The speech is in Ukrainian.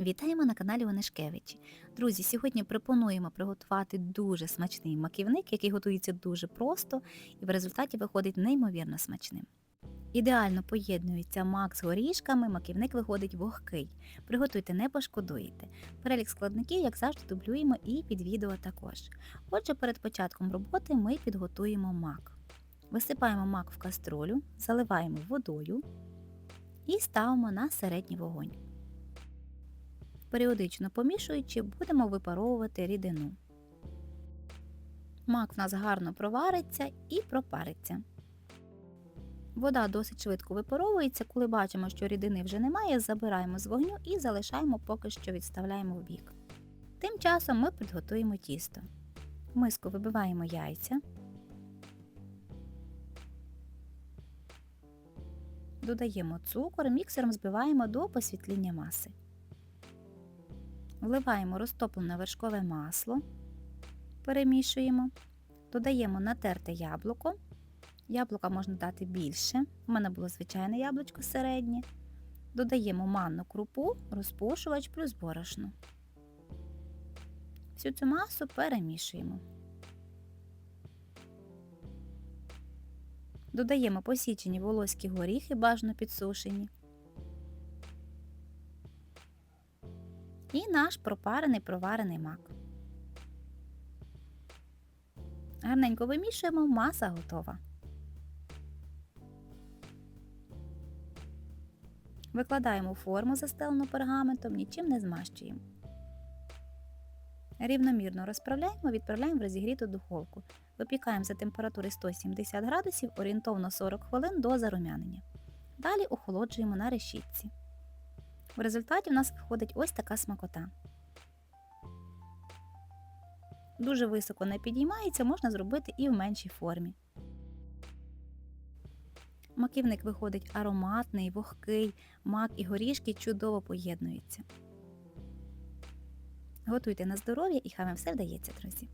Вітаємо на каналі Онишкевичі. Друзі, сьогодні пропонуємо приготувати дуже смачний маківник, який готується дуже просто і в результаті виходить неймовірно смачним. Ідеально поєднується мак з горішками, маківник виходить вогкий. Приготуйте, не пошкодуєте. Перелік складників, як завжди, дублюємо і під відео також. Отже, перед початком роботи ми підготуємо мак. Висипаємо мак в каструлю, заливаємо водою і ставимо на середній вогонь. Періодично помішуючи, будемо випаровувати рідину. Мак в нас гарно провариться і пропариться. Вода досить швидко випаровується, коли бачимо, що рідини вже немає, забираємо з вогню і залишаємо поки що відставляємо в бік. Тим часом ми підготуємо тісто. В миску вибиваємо яйця. Додаємо цукор, міксером збиваємо до посвітління маси. Вливаємо розтоплене вершкове масло, перемішуємо, додаємо натерте яблуко. Яблука можна дати більше. У мене було звичайне яблучко середнє. Додаємо манну крупу, розпушувач плюс борошно. Всю цю масу перемішуємо. Додаємо посічені волоські горіхи, бажано підсушені. І наш пропарений проварений мак. Гарненько вимішуємо, маса готова. Викладаємо форму, застелену пергаментом, нічим не змащуємо. Рівномірно розправляємо, відправляємо в розігріту духовку. Випікаємо за температури 170 градусів орієнтовно 40 хвилин до зарум'янення. Далі охолоджуємо на решітці. В результаті в нас виходить ось така смакота. Дуже високо не підіймається, можна зробити і в меншій формі. Маківник виходить ароматний, вогкий, мак і горішки чудово поєднуються. Готуйте на здоров'я і хай вам все вдається, друзі!